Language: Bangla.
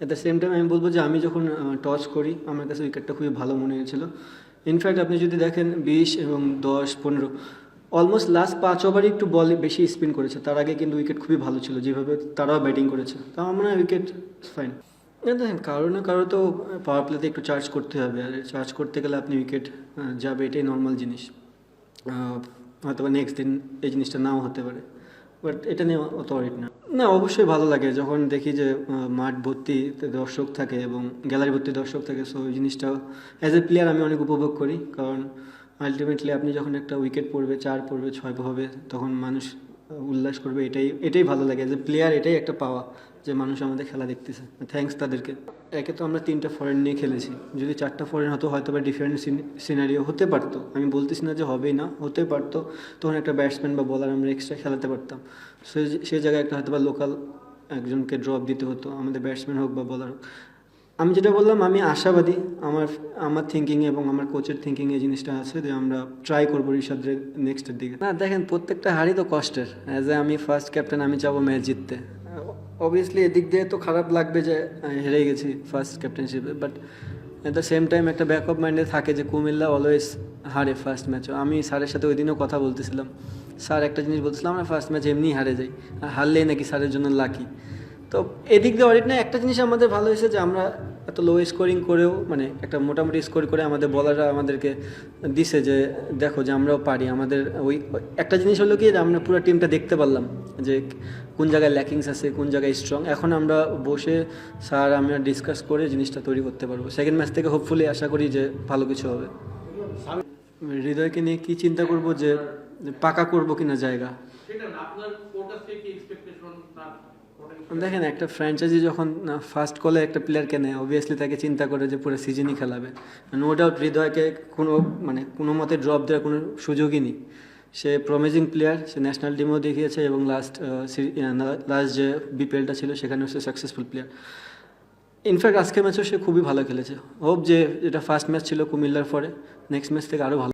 অ্যাট দ্য সেম টাইম আমি বলব যে আমি যখন টস করি, আমার কাছে উইকেটটা খুবই ভালো মনে হয়েছিল। ইনফ্যাক্ট আপনি যদি দেখেন বিশ এবং দশ, পনেরো অলমোস্ট লাস্ট পাঁচ ওভারই একটু বল বেশি স্পিন করেছে। তার আগে কিন্তু উইকেট খুবই ভালো ছিল, যেভাবে তারাও ব্যাটিং করেছে। তা আমার উইকেট ফাইন দেখেন কারও না কারও তো পাওয়ার প্লেতে একটু চার্জ করতে হবে। আর চার্জ করতে গেলে আপনি উইকেট যাবে, এটাই নর্মাল জিনিস। হয়তো নেক্সট দিন এই জিনিসটা নাও হতে পারে। বাট এটা নিয়ে অত অরিট না। না, অবশ্যই ভালো লাগে যখন দেখি যে মাঠ ভর্তি দর্শক থাকে এবং গ্যালারি ভর্তি দর্শক থাকে। সো ওই জিনিসটাও অ্যাজ এ প্লেয়ার আমি অনেক উপভোগ করি। কারণ আলটিমেটলি আপনি যখন একটা উইকেট পড়বে, চার পড়বে, ছয় হবে তখন মানুষ উল্লাস করবে, এটাই এটাই ভালো লাগে যে প্লেয়ার এটাই একটা পাওয়া যে মানুষ আমাদের খেলা দেখতেছে। থ্যাঙ্কস তাদেরকে। একে তো আমরা তিনটা ফরেন নিয়ে খেলেছি। যদি চারটা ফরেন হতো, হয়তো বা ডিফারেন্ট সিনারিও হতে পারতো। আমি বলতেছি না যে হবেই না, হতে পারতো। তখন একটা ব্যাটসম্যান বা বলার আমরা এক্সট্রা খেলাতে পারতাম। সে সেই জায়গায় একটা হয়তো বা লোকাল একজনকে ড্রপ দিতে হতো। আমাদের ব্যাটসম্যান হোক বা বলার হোক। আমি যেটা বললাম, আমি আশাবাদী আমার আমার থিঙ্কিংয়ে এবং আমার কোচের থিঙ্কিংয়ে এই জিনিসটা আছে যে আমরা ট্রাই করব ঋষাদের নেক্সটের দিকে। না, দেখেন, প্রত্যেকটা হারই তো কষ্টের। অ্যাজ এ আমি ফার্স্ট ক্যাপ্টেন আমি যাব ম্যাচ জিততে। অবভিয়াসলি এদিক দিয়ে তো খারাপ লাগবে যে হেরে গেছি first ক্যাপ্টেনশিপে but at the same time একটা ব্যাকআপ মাইন্ডে থাকে যে কুমিল্লা অলওয়েজ হারে ফার্স্ট ম্যাচও আমি স্যারের সাথে ওই দিনও কথা বলতেছিলাম। স্যার একটা জিনিস বলছিলাম আমরা ফার্স্ট ম্যাচ এমনিই হারে যাই। আর হারলেই নাকি স্যারের জন্য লাকি তো এদিক দিয়ে অডিট না, একটা জিনিস আমাদের ভালো হয়েছে যে আমরা এত লো স্কোরিং করেও মানে একটা মোটামুটি স্কোর করে আমাদের বলাররা আমাদেরকে দিছে যে, দেখো যে আমরাও পারি, আমাদের ওই, একটা জিনিস হলো কি যে আমরা পুরো টিমটা দেখতে পারলাম যে কোন জায়গায় ল্যাকিংস আছে, কোন জায়গায় স্ট্রং এখন আমরা বসে স্যার আমরা ডিসকাস করে জিনিসটা তৈরি করতে পারব। সেকেন্ড ম্যাচ থেকে হোপফুলি আশা করি যে ভালো কিছু হবে। হৃদয়কে নিয়ে কি চিন্তা করব যে, পাকা করব কিনা জায়গা? সেটা আপনার কাছ থেকে? দেখেন একটা ফ্র্যাঞ্চাইজি যখন ফার্স্ট কলে একটা প্লেয়ারকে নেয় অবভিয়াসলি তাকে চিন্তা করে যে পুরো সিজনই খেলাবে। নো ডাউট হৃদয়কে কোনো মানে কোনো মতে ড্রপ দেওয়ার কোনো সুযোগই নেই। সে প্রমিজিং প্লেয়ার সে ন্যাশনাল টিমেও দেখিয়েছে এবং লাস্ট লাস্ট যে বিপিএলটা ছিল সেখানেও সে সাকসেসফুল প্লেয়ার ইনফ্যাক্ট আজকের ম্যাচেও সে খুবই ভালো খেলেছে। হোপ যে এটা ফার্স্ট ম্যাচ ছিল কুমিল্লার পরে নেক্সট ম্যাচ থেকে আরও ভালো